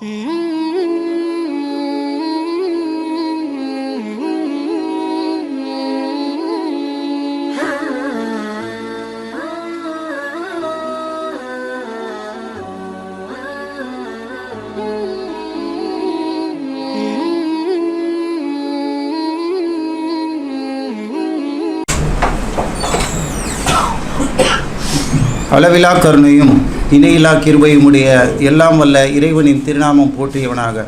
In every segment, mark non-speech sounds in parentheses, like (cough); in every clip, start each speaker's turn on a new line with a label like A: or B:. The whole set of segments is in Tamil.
A: Mm-hmm. அளவிலா கருணையும் இணையிலா கிருபையுமுடைய எல்லாம் வல்ல இறைவனின் திருநாமம் போற்றியவனாக.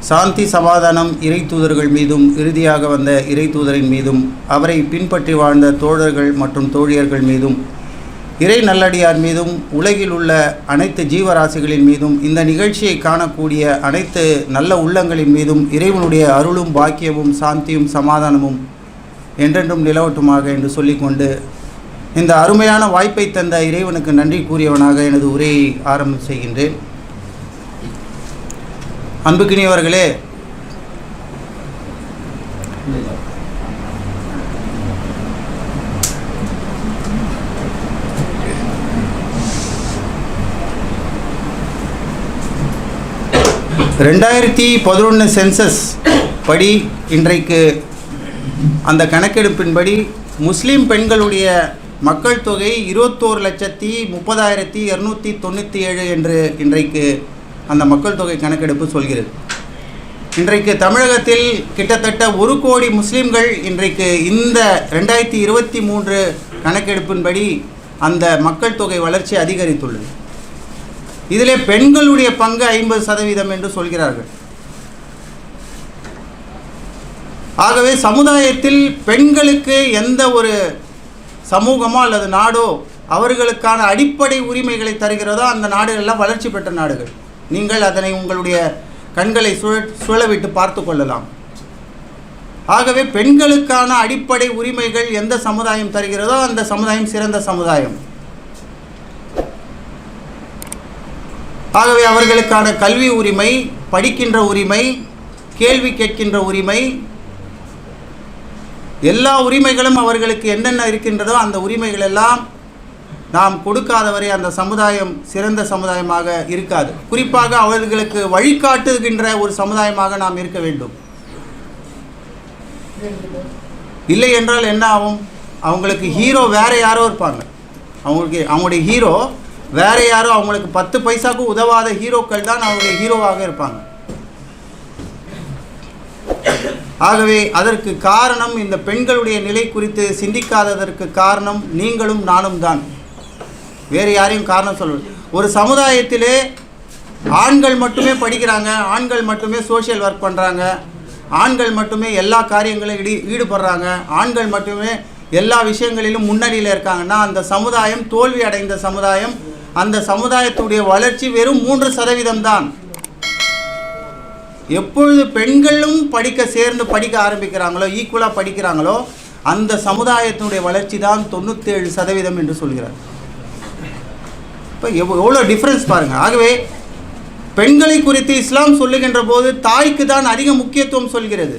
A: சாந்தி சமாதானம் இறை தூதர்கள் மீதும் இறுதியாக வந்த இறை தூதரின் மீதும் அவரை பின்பற்றி வாழ்ந்த தோழர்கள் மற்றும் தோழியர்கள் மீதும் இறை நல்லடியார் மீதும் உலகில் உள்ள அனைத்து ஜீவராசிகளின் மீதும் இந்த நிகழ்ச்சியை காணக்கூடிய அனைத்து நல்ல உள்ளங்களின் மீதும் இறைவனுடைய அருளும் பாக்கியமும் சாந்தியும் சமாதானமும் என்றென்றும் நிலவட்டுமாக என்று சொல்லிக்கொண்டு இந்த அருமையான வாய்ப்பை தந்த இறைவனுக்கு நன்றி கூறியவனாக எனது உரையை ஆரம்பம் செய்கின்றேன். அன்புக்கினியவர்களே ரெண்டாயிரத்தி பதினொன்று சென்சஸ் படி இன்றைக்கு அந்த கணக்கெடுப்பின்படி முஸ்லீம் பெண்களுடைய மக்கள் தொகை இருபத்தோரு லட்சத்தி முப்பதாயிரத்தி இரநூத்தி தொண்ணூற்றி ஏழு என்று இன்றைக்கு அந்த மக்கள் தொகை கணக்கெடுப்பு சொல்கிறது. இன்றைக்கு தமிழகத்தில் கிட்டத்தட்ட ஒரு கோடி முஸ்லீம்கள் இன்றைக்கு இந்த ரெண்டாயிரத்தி இருபத்தி மூன்று கணக்கெடுப்பின்படி அந்த மக்கள் தொகை வளர்ச்சி அதிகரித்துள்ளது. இதிலே பெண்களுடைய பங்கு ஐம்பது சதவீதம் என்று சொல்கிறார்கள். ஆகவே சமுதாயத்தில் பெண்களுக்கு எந்த ஒரு சமூகமோ அல்லது நாடோ அவர்களுக்கான அடிப்படை உரிமைகளை தருகிறதோ அந்த நாடுகளெல்லாம் வளர்ச்சி பெற்ற நாடுகள். நீங்கள் அதனை உங்களுடைய கண்களை சுழ சுழவிட்டு பார்த்து கொள்ளலாம். ஆகவே பெண்களுக்கான அடிப்படை உரிமைகள் எந்த சமுதாயம் தருகிறதோ அந்த சமுதாயம் சிறந்த சமுதாயம். ஆகவே அவர்களுக்கான கல்வி உரிமை படிக்கின்ற உரிமை கேள்வி கேட்கின்ற உரிமை எல்லா உரிமைகளும் அவர்களுக்கு என்னென்ன இருக்கின்றதோ அந்த உரிமைகள் எல்லாம் நாம் கொடுக்காதவரை அந்த சமுதாயம் சிறந்த சமுதாயமாக இருக்காது. குறிப்பாக அவர்களுக்கு வழிகாட்டுகின்ற ஒரு சமுதாயமாக நாம் இருக்க வேண்டும். இல்லை என்றால் என்ன ஆகும்? அவங்களுக்கு ஹீரோ வேற யாரோ இருப்பாங்க. அவங்களுக்கு அவங்களுடைய ஹீரோ வேற யாரோ அவங்களுக்கு பத்து பைசாவுக்கு உதவாத ஹீரோக்கள் தான் அவங்களுடைய ஹீரோவாக இருப்பாங்க. ஆகவே அதற்கு காரணம் இந்த பெண்களுடைய நிலை குறித்து சிந்திக்காததற்கு காரணம் நீங்களும் நானும் தான். வேறு யாரையும் காரணம் சொல்ல ஒரு சமுதாயத்திலே ஆண்கள் மட்டுமே படிக்கிறாங்க ஆண்கள் மட்டுமே சோஷியல் ஒர்க் பண்ணுறாங்க ஆண்கள் மட்டுமே எல்லா காரியங்களும் ஈடு ஈடுபடுறாங்க ஆண்கள் மட்டுமே எல்லா விஷயங்களிலும் முன்னணியில் இருக்காங்கன்னா அந்த சமுதாயம் தோல்வி அடைந்த சமுதாயம் அந்த சமுதாயத்துடைய வளர்ச்சி வெறும் மூன்று சதவீதம் தான். எப்பொழுது பெண்களும் படிக்க சேர்ந்து படிக்க ஆரம்பிக்கிறாங்களோ ஈக்குவலாக படிக்கிறாங்களோ அந்த சமுதாயத்தினுடைய வளர்ச்சி தான் தொண்ணூற்றேழு சதவீதம் என்று சொல்கிறார். இப்போ எவ் எவ்வளோ டிஃப்ரென்ஸ் பாருங்கள் ஆகவே பெண்களை குறித்து இஸ்லாம் சொல்லுகின்ற போது தாய்க்கு தான் அதிக முக்கியத்துவம் சொல்கிறது.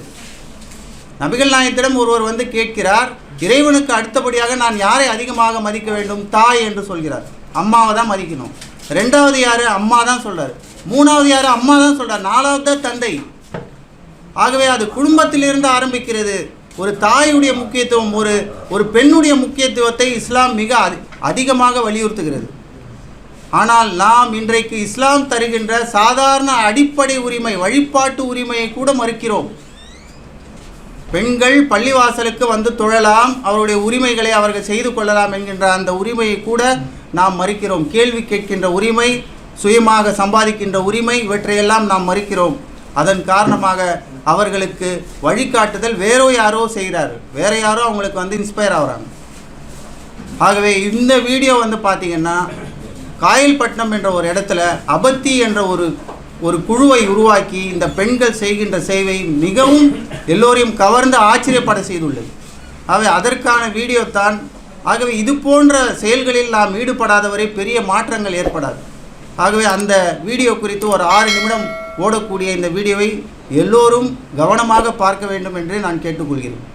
A: நபிகள் நாயத்திடம் ஒருவர் வந்து கேட்கிறார் இறைவனுக்கு அடுத்தபடியாக நான் யாரை அதிகமாக மதிக்க வேண்டும்? தாய் என்று சொல்கிறார். அம்மாவை தான் மதிக்கணும். ரெண்டாவது யார்? அம்மா தான் சொல்கிறார் மூணாவது யார்? அம்மா தான் சொல்கிறார் நாலாவது தந்தை. ஆகவே அது குடும்பத்திலிருந்து ஆரம்பிக்கிறது. ஒரு தாயுடைய முக்கியத்துவம் ஒரு ஒரு பெண்ணுடைய முக்கியத்துவத்தை இஸ்லாம் மிக அதி அதிகமாக வலியுறுத்துகிறது. ஆனால் நாம் இன்றைக்கு இஸ்லாம் தருகின்ற சாதாரண அடிப்படை உரிமை வழிபாட்டு உரிமையை கூட மறுக்கிறோம். பெண்கள் பள்ளிவாசலுக்கு வந்து தொழலாம் அவருடைய உரிமைகளை அவர்கள் செய்து கொள்ளலாம் என்கின்ற அந்த உரிமையை கூட நாம் மறுக்கிறோம். கேள்வி கேட்கின்ற உரிமை சுயமாக சம்பாதிக்கின்ற உரிமை இவற்றையெல்லாம் நாம் மறுக்கிறோம். அதன் காரணமாக அவர்களுக்கு வழிகாட்டுதல் வேறோ யாரோ செய்கிறார். வேற யாரோ அவங்களுக்கு வந்து இன்ஸ்பயர் ஆகுறாங்க. ஆகவே இந்த வீடியோ வந்து பார்த்தீங்கன்னா காயல்பட்டினம் என்ற ஒரு இடத்துல அபத்தி என்ற ஒரு ஒரு குழுவை உருவாக்கி இந்த பெண்கள் செய்கின்ற சேவை மிகவும் எல்லோரையும் கவர்ந்து ஆச்சரியப்பட செய்துள்ளது. ஆகவே அதற்கான வீடியோ தான். ஆகவே இது போன்ற செயல்களில் நாம் ஈடுபடாதவரை பெரிய மாற்றங்கள் ஏற்படாது. ஆகவே அந்த வீடியோ குறித்து ஒரு ஆறு நிமிடம் ஓடக்கூடிய இந்த வீடியோவை எல்லோரும் கவனமாக பார்க்க வேண்டும் என்று நான் கேட்டுக்கொள்கிறேன்.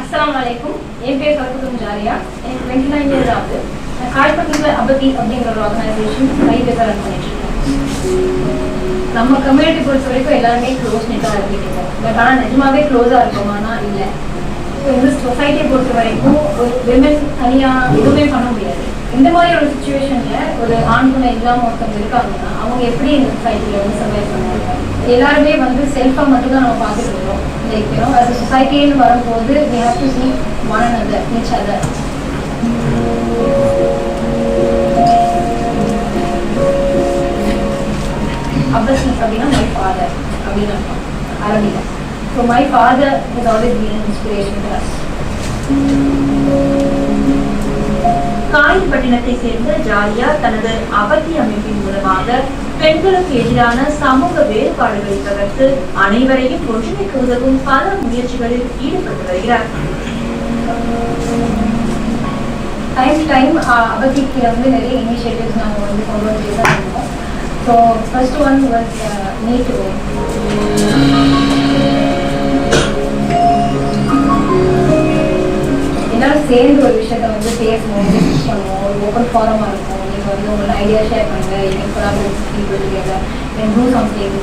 B: அஸ்ஸலாமு அலைக்கும். என் பேர் கருத்தும் ஜாரியா எனக்கு டுவெண்ட்டி நைன் இயர்ஸ் ஆகுது காய்பட்டியில் அபதி அப்படிங்கிற ஒரு ஆர்கனைசேஷன் லைஃப் ரன் பண்ணிட்டு நம்ம கம்யூனிட்டி பொறுத்த வரைக்கும் எல்லாருமே க்ளோஸ் நெட்டாக இருந்துட்டு பட் ஆனால் நிஜமாவே க்ளோஸாக இருக்கோமானா இல்லை. ஸோ இந்த சொசைட்டியை பொறுத்த வரைக்கும் ஒரு விமன் தனியாக எதுவுமே பண்ண முடியாது. இந்த மாதிரி ஒரு சுச்சுவேஷனில் ஒரு ஆண் துணை இல்லாமல் ஒருத்தவங்க இருக்காங்கன்னா அவங்க எப்படி இந்த சொசைட்டில வந்து சர்வை பண்ணுவாங்க? எல்லாருமே வந்து செல்ஃபாக மட்டும்தான் நம்ம பார்த்துட்டு இருக்கோம். நினைக்கிறோம் அது சொசைட்டின்னு வரும்போது we have to see one another each other oppress அப்படின்னா மை ஃபாதர் அப்படின்னு அர்த்தம். அரபியில் so my father is always been inspiration
C: காயல்பட்டினத்தை சேர்ந்த ஜாலியா தனது அவதி அமைப்பின் மூலமாக பெண்களுக்கு எதிரான சமூக வேறுபாடுகளை தகர்த்து அனைவரையும் ஒன்றிணைக்க உதவும் பல முயற்சிகளில் ஈடுபட்டு வருகிறார்.
B: டைம் டைம் அவதிக்கு வந்து நிறைய இனிஷியேட்டிவ்ஸ் நாங்கள் வந்து கொண்டு வந்துட்டு தான் இருக்கோம் so first one was need எல்லாரும் சேர்ந்து ஒரு விஷயத்த வந்து பேசணும் டிஸ்கஸ் பண்ணுவோம். ஒரு ஓப்பன் ஃபாரமாக இருக்கும். நீங்கள் வந்து உங்களோட ஐடியா ஷேர் பண்ணுங்க. நீங்கள் collaborate people together can do something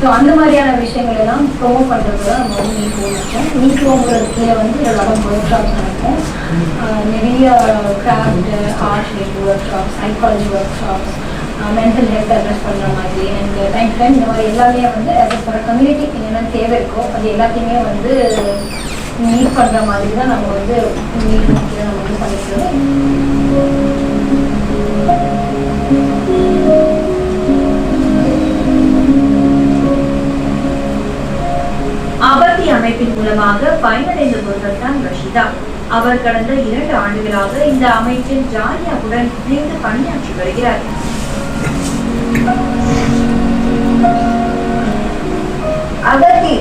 B: so அந்த மாதிரியான விஷயங்கள் எல்லாம் ப்ரோமோ பண்ணுறது தான் நம்ம வந்து நீட் இருக்கோம். நீட் கீழே வந்து லெவன் ஒர்க் ஷாப்ஸ் நடக்கும். நிறைய craft art related workshops psychology workshops mental health address பண்ணுற மாதிரி அண்ட் டைம் டைம் இந்த மாதிரி எல்லாமே வந்து அது a கம்யூனிட்டிக்கு என்னென்ன தேவை இருக்கோ அது எல்லாத்தையுமே வந்து மீட் பண்ணுற மாதிரி தான் நம்ம வந்து மீட் நம்ம வந்து பண்ணிக்கிறோம்
C: அபர்த்தி அமைப்பின் மூலமாக பயனடைந்தவர்கள் தான் ரஷிதா. அவர் கடந்த இரண்டு ஆண்டுகளாக இந்த அமைப்பில் ஜாலியாவுடன் இணைந்து பணியாற்றி வருகிறார்.
D: அகத்தி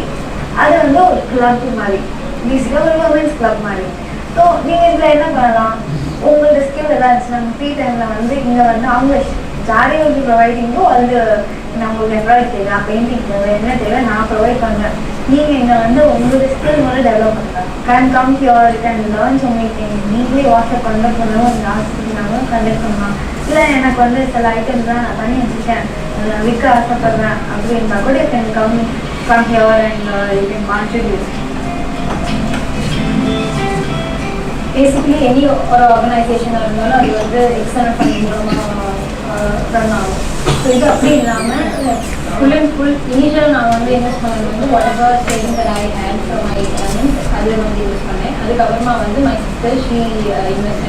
D: அது வந்து ஒரு கிளப் மாதிரி. பேசிக்காக ஒரு உமன்ஸ் கிளப் மாதிரி ஸோ நீங்கள் இதில் என்ன பண்ணலாம்? உங்களோட ஸ்கில் எல்லாம் இருந்துச்சுன்னா ஃப்ரீ டைமில் வந்து இங்கே வந்து அவங்க ஜாலியாக வந்து ப்ரொவைடிங்கோ அது நான் உங்களுக்கு எம்ப்ராய்டரி தேவை? பெயிண்டிங் தேவை என்ன தேவை? நான் ப்ரொவைட் பண்ணுறேன் நீங்கள் இங்கே வந்து உங்களோட ஸ்கில் வந்து டெவலப் பண்ணுறேன் can come you're can learn so many thing நீங்களே வாட்ஸ்அப் கண்டக்ட் பண்ணணும் ஆசைப்பட்டாலும் கண்டக்ட் பண்ணலாம். இல்லை எனக்கு வந்து சில ஐட்டம்ஸ் தான் நான் பண்ணி வச்சுருக்கேன் விற்க ஆசைப்படுறேன். அப்படின்னா கூட can come come here and you can contribute
B: basically any ஒரு ஆர்கனைசேஷனாக இருந்தாலும் அது வந்து எக்ஸ்டர்னல் ஃபண்டிங் மூலமாக ரன் ஆகும் ஸோ இது அப்படி இல்லாமல் ஃபுல் அண்ட் ஃபுல் இனிஷியல் நான் வந்து இன்வெஸ்ட் பண்ணது வந்து whatever saving that I had from my earnings அதில் வந்து யூஸ் பண்ணேன். அதுக்கப்புறமா வந்து my sister she invest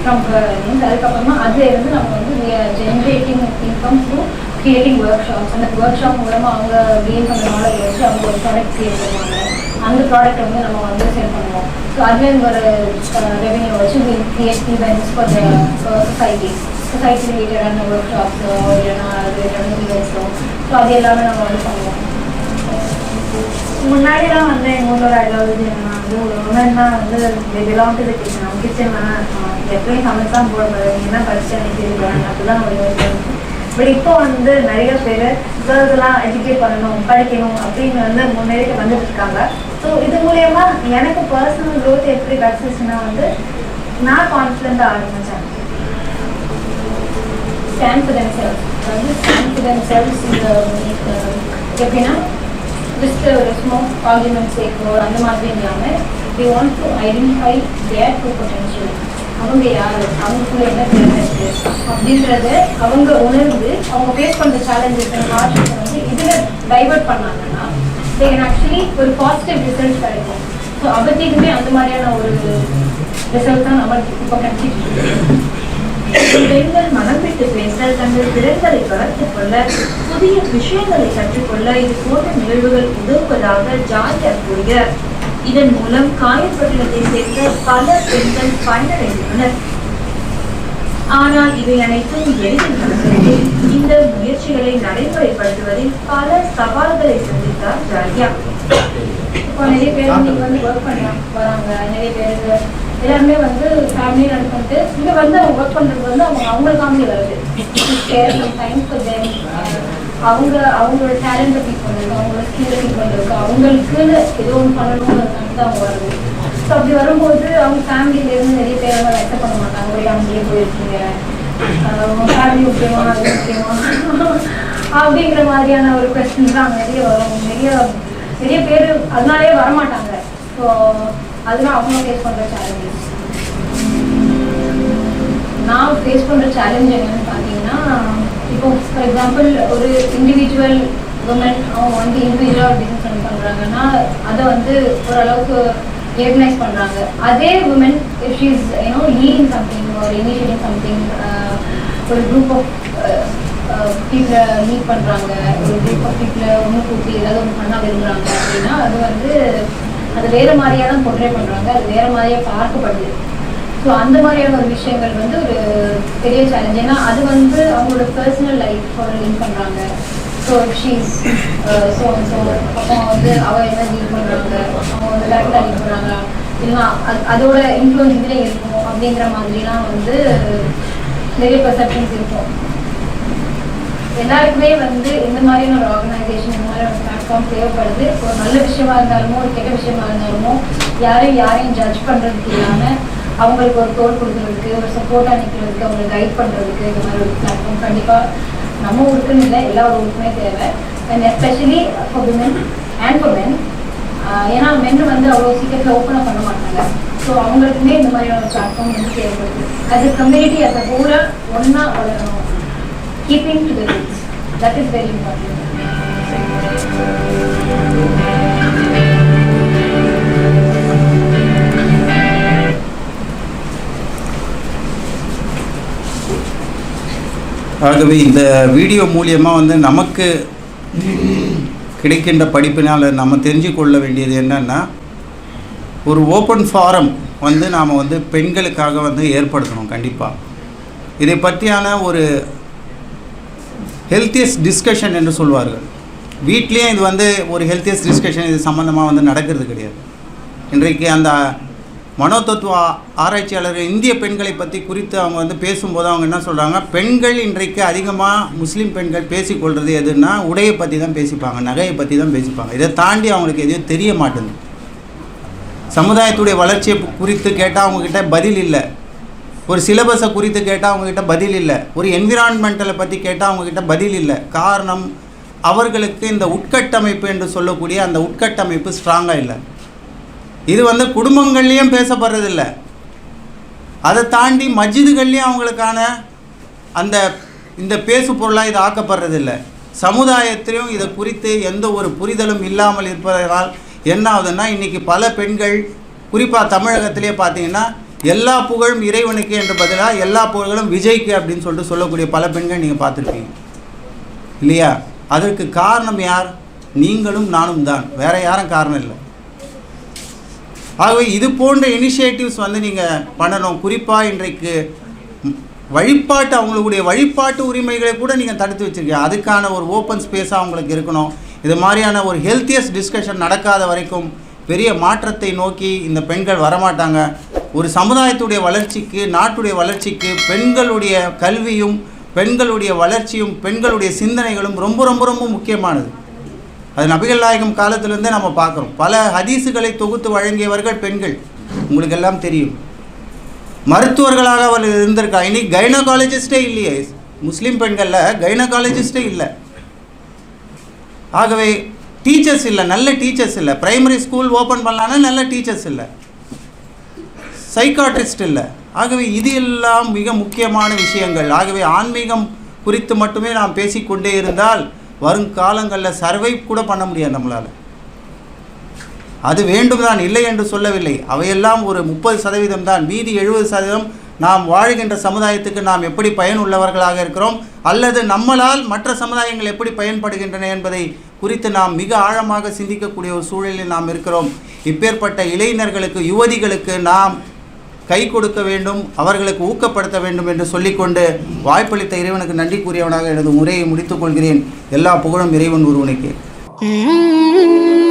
B: from earnings அதுக்கப்புறமா அதில் இருந்து நம்ம வந்து generating income through creating workshops அந்த ஒர்க் ஷாப் மூலமாக அவங்க கெயின் பண்ண நாலேஜ் வச்சு அவங்க ஒரு ப்ராடக்ட் கிரியேட் பண்ணுவாங்க. அந்த ப்ராடக்ட் வந்து நம்ம வந்து சேல் பண்ணுவோம். ஸோ அதுலேருந்து ஒரு ரெவென்யூ வச்சு we create events for society society ரிலேட்டடான ஒர்க் ஷாப்ஸோ இல்லைன்னா ரிலேட்டடான ஈவெண்ட்ஸோ ஸோ அது எல்லாமே நம்ம வந்து பண்ணுவோம்.
D: முன்னாடிலாம் வந்து எங்கள் ஊரில் ஐடியாலஜி என்ன வந்து ஒரு உமன்னா வந்து பிலாங் டு த கிச்சன் அவங்க கிச்சன் எப்பயும் சமைச்சு தான் போடுறது நீங்கள் என்ன படிச்சு எனக்கு இருக்கிறாங்க அப்படிதான் ஒரு பட் இப்போ வந்து நிறைய பேர் கேர்ள்ஸ் எல்லாம் எஜுகேட் பண்ணணும் படிக்கணும் அப்படின்னு வந்து முன்னேறிட்டு வந்துட்டு இருக்காங்க. ஸோ இது மூலயமா எனக்கு பர்சனல் க்ரோத் எப்படி கிடச்சிச்சுன்னா வந்து நான் கான்ஃபிடென்ட்டாக ஆரம்பித்தேன்
B: stand for themselves stand for selves இந்த எப்படின்னா ஜஸ்ட் ஒரு ஸ்மோ ஆர்குமெண்ட் சேர்க்கோ அந்த மாதிரி இல்லாமல் they want to identify their too potential அவங்க யார்? அவங்களுக்குள்ள என்ன திறமை இருக்குது அப்படின்றத அவங்க உணர்ந்து அவங்க ஃபேஸ் பண்ணுற சேலஞ்சஸ் ஹார்ட்ஷிப்ஸ் வந்து இதில் டைவர்ட் பண்ணாங்கன்னா தே கேன் ஆக்சுவலி ஒரு பாசிட்டிவ் ரிசல்ட் கிடைக்கும். ஸோ அவத்திக்குமே அந்த மாதிரியான ஒரு ரிசல்ட் தான் நம்ம இப்போ கிடைச்சிட்டு
C: பெண்கள் மனம் விட்டு பேச தங்கள் திறன்களை வளர்த்துக் கொள்ள புதிய விஷயங்களை கற்றுக்கொள்ள இது போன்ற நிகழ்வுகள் உதவுவதாக ஜாலியா கூறிய இதன் மூலம் காயப்பட்டினத்தை சேர்ந்த பல பெண்கள் பயனடைந்துள்ளனர். ஆனால் இவை அனைத்தும் எளிதில் நடக்கிறது. இந்த முயற்சிகளை நடைமுறைப்படுத்துவதில் பல சவால்களை சந்தித்தார் ஜாலியா
B: இப்போ நிறைய பேர் இன்னைக்கு வந்து ஒர்க் பண்ண வராங்க நிறைய பேர் எல்லாருமே வந்து ஃபேமிலி ரன் பண்ணிட்டு இங்கே வந்து அவங்க ஒர்க் பண்ணுறது வந்து அவங்க அவங்களுக்காண்டி வருது. டைம் ஃபார் தெம் அவங்க அவங்களோட டேலண்ட்டை பீக் பண்ணுறது அவங்களோட ஸ்கில்லை பிக் பண்ணுறதுக்கு அவங்களுக்குன்னு ஏதோ ஒன்று பண்ணணுங்கிறதுக்காக தான் அவங்க வருது ஸோ அப்படி வரும்போது அவங்க ஃபேமிலியிலேருந்து நிறைய பேர் வந்து அக்செப்ட் பண்ண மாட்டாங்க. போய் அங்கேயே போயிருக்கீங்க. ஃபேமிலி முக்கியமா அது முக்கியமா? (laughs) அப்படிங்கிற மாதிரியான ஒரு கொஸ்டின்ஸ் தான் நிறைய வரும். நிறைய நிறைய பேர் அதனாலே வரமாட்டாங்க. ஸோ அதெல்லாம் அவங்க ஃபேஸ் பண்ணுற சேலஞ்சஸ் நான் ஃபேஸ் பண்ணுற சேலஞ்ச் என்னன்னு பார்த்தீங்கன்னா இப்போ ஃபார் எக்ஸாம்பிள் ஒரு இண்டிவிஜுவல் உமன் அவங்க வந்து இண்டிவிஜுவலாக பிஸ்னஸ் ரன் பண்ணுறாங்கன்னா அதை வந்து ஓரளவுக்கு ரெகனைஸ் பண்ணுறாங்க அதே woman if is you know leading something ஒரு இனிஷியேட்டிங் uh, uh, சம்திங் ஒரு குரூப் ஆஃப் பீப்புளை லீட் பண்ணுறாங்க ஒரு குரூப் ஆஃப் பீப்புளை ஒன்று கூட்டி ஏதாவது ஒன்று பண்ண விரும்புகிறாங்க அப்படின்னா அது வந்து அது வேறு மாதிரியாக தான் பொட்ரே பண்ணுறாங்க அது வேறு மாதிரியாக பார்க்கப்படுது. ஸோ அந்த மாதிரியான ஒரு விஷயங்கள் வந்து ஒரு பெரிய சேலஞ்ச் ஏன்னா அது வந்து அவங்களோட பர்சனல் லைஃப் லிங்க் பண்ணுறாங்க ஸோ ஷீஸ் ஸோ ஸோ அப்போ வந்து அவ என்ன டீல் பண்ணுறாங்க அவங்க வந்து கரெக்டாக டீல் பண்ணுறாங்க இல்லைன்னா அது அதோட இன்ஃப்ளூயன்ஸ் இதில் இருக்கும் அப்படிங்கிற மாதிரிலாம் வந்து நிறைய பெர்செப்ஷன்ஸ் இருக்கும். எல்லாருக்குமே வந்து இந்த மாதிரியான ஒரு ஆர்கனைசேஷன் இந்த மாதிரி ஒரு பிளாட்ஃபார்ம் தேவைப்படுது. ஒரு நல்ல விஷயமா இருந்தாலுமோ ஒரு கெட்ட விஷயமா இருந்தாலுமோ யாரையும் யாரையும் ஜட்ஜ் பண்ணுறதுக்கு இல்லாமல் அவங்களுக்கு ஒரு தோல் கொடுக்கறதுக்கு ஒரு சப்போர்ட்டாக நிற்கிறதுக்கு அவங்களை கைட் பண்ணுறதுக்கு இந்த மாதிரி ஒரு பிளாட்ஃபார்ம் கண்டிப்பாக நம்ம ஊருக்குன்னு இல்லை எல்லா ஊருக்குமே தேவை and especially for women and for men ஏன்னா மென் வந்து அவ்வளோ சீக்கிரத்தில் ஓப்பனாக பண்ண மாட்டாங்க ஸோ அவங்களுக்குமே இந்த மாதிரியான பிளாட்ஃபார்ம் வந்து தேவைப்படுது அது கம்யூனிட்டி as பூரா ஒன்றா வளரணும் keeping to the roots. That is very important.
A: ஆகவே இந்த வீடியோ மூலியமாக வந்து நமக்கு கிடைக்கின்ற படிப்பினால் நம்ம தெரிஞ்சு கொள்ள வேண்டியது என்னென்னா ஒரு ஓப்பன் ஃபாரம் வந்து நாம் வந்து பெண்களுக்காக வந்து ஏற்படுத்தணும் கண்டிப்பாக இதை பற்றியான ஒரு ஹெல்த்தியஸ்ட் டிஸ்கஷன் என்று சொல்வார்கள். வீட்லேயும் இது வந்து ஒரு ஹெல்த்தியஸ்ட் டிஸ்கஷன் இது சம்மந்தமாக வந்து நடக்கிறது கிடையாது. இன்றைக்கு அந்த மனோதத்துவ ஆராய்ச்சியாளர்கள் இந்திய பெண்களை பற்றி குறித்து அவங்க வந்து பேசும்போது அவங்க என்ன சொல்கிறாங்க பெண்கள் இன்றைக்கு அதிகமாக முஸ்லீம் பெண்கள் பேசிக்கொள்வது எதுன்னா உடையை பற்றி தான் பேசிப்பாங்க நகையை பற்றி தான் பேசிப்பாங்க. இதை தாண்டி அவங்களுக்கு எதுவும் தெரிய மாட்டேங்குது. சமுதாயத்துடைய வளர்ச்சியை குறித்து கேட்டால் அவங்கக்கிட்ட பதில் இல்லை. ஒரு சிலபஸை குறித்து கேட்டால் அவங்கக்கிட்ட பதில் இல்லை. ஒரு என்விரான்மெண்டலை பற்றி கேட்டால் அவங்கக்கிட்ட பதில் இல்லை. காரணம் அவர்களுக்கு இந்த உட்கட்டமைப்பு என்று சொல்லக்கூடிய அந்த உட்கட்டமைப்பு ஸ்ட்ராங்காக இல்லை. இது வந்து குடும்பங்கள்லேயும் பேசப்படுறதில்ல. அதை தாண்டி மஸ்ஜிதுகள்லேயும் அவங்களுக்கான அந்த இந்த பேசு பொருளாக இது ஆக்கப்படுறதில்ல. சமுதாயத்திலையும் இதை குறித்து எந்த ஒரு புரிதலும் இல்லாமல் இருப்பதனால் என்ன ஆகுதுன்னா இன்றைக்கி பல பெண்கள் குறிப்பாக தமிழகத்திலே பார்த்தீங்கன்னா எல்லா புகழும் இறைவனுக்கு என்று பதிலாக எல்லா புகழும் விஜய்க்கு அப்படின்னு சொல்லிட்டு சொல்லக்கூடிய பல பெண்கள் நீங்கள் பார்த்துருப்பீங்க. இல்லையா? அதற்கு காரணம் யார்? நீங்களும் நானும் தான் வேறு யாரும் காரணம் இல்லை. ஆகவே இது போன்ற இனிஷியேட்டிவ்ஸ் வந்து நீங்கள் பண்ணணும். குறிப்பாக இன்றைக்கு வழிபாட்டு அவங்களுடைய வழிபாட்டு உரிமைகளை கூட நீங்கள் தடுத்து வச்சுருக்கீங்க. அதுக்கான ஒரு ஓப்பன் ஸ்பேஸாக அவங்களுக்கு இருக்கணும். இது மாதிரியான ஒரு ஹெல்த்தியஸ்ட் டிஸ்கஷன் நடக்காத வரைக்கும் பெரிய மாற்றத்தை நோக்கி இந்த பெண்கள் வரமாட்டாங்க. ஒரு சமுதாயத்துடைய வளர்ச்சிக்கு நாட்டுடைய வளர்ச்சிக்கு பெண்களுடைய கல்வியும் பெண்களுடைய வளர்ச்சியும் பெண்களுடைய சிந்தனைகளும் ரொம்ப ரொம்ப ரொம்ப முக்கியமானது. அது நபிகள் நாயகம் காலத்திலிருந்தே நம்ம பார்க்குறோம். பல ஹதீஸுகளை தொகுத்து வழங்கியவர்கள் பெண்கள். உங்களுக்கு எல்லாம் தெரியும். மருத்துவர்களாக அவர் இருந்திருக்கா? இனி கைனகாலஜிஸ்டே இல்லையே. முஸ்லீம் பெண்களில் கைனகாலஜிஸ்டே இல்லை. ஆகவே டீச்சர்ஸ் இல்லை. நல்ல டீச்சர்ஸ் இல்லை. ப்ரைமரி ஸ்கூல் ஓப்பன் பண்ணலான்னா நல்ல டீச்சர்ஸ் இல்லை. சைக்காட்ரிஸ்ட் இல்லை. ஆகவே இது எல்லாம் மிக முக்கியமான விஷயங்கள். ஆகவே ஆன்மீகம் குறித்து மட்டுமே நாம் பேசிக்கொண்டே இருந்தால் வருங்காலங்களில் சர்வை கூட பண்ண முடியாது நம்மளால். அது வேண்டும் தான் இல்லை என்று சொல்லவில்லை. அவையெல்லாம் ஒரு முப்பது சதவீதம் தான். மீதி எழுபது சதவீதம் நாம் வாழ்கின்ற சமுதாயத்துக்கு நாம் எப்படி பயனுள்ளவர்களாக இருக்கிறோம் அல்லது நம்மளால் மற்ற சமுதாயங்கள் எப்படி பயன்படுகின்றன என்பதை குறித்து நாம் மிக ஆழமாக சிந்திக்கக்கூடிய ஒரு சூழலில் நாம் இருக்கிறோம். இப்பேற்பட்ட இளைஞர்களுக்கு யுவதிகளுக்கு நாம் கை கொடுக்க வேண்டும் அவர்களுக்கு ஊக்கப்படுத்த வேண்டும் என்று சொல்லிக்கொண்டு வாய்ப்பளித்த இறைவனுக்கு நன்றி கூறியவனாக எனது உரையை முடித்துக் கொள்கிறேன் எல்லா புகழும் இறைவன் ஒருவனுக்கு
E: Mm-hmm.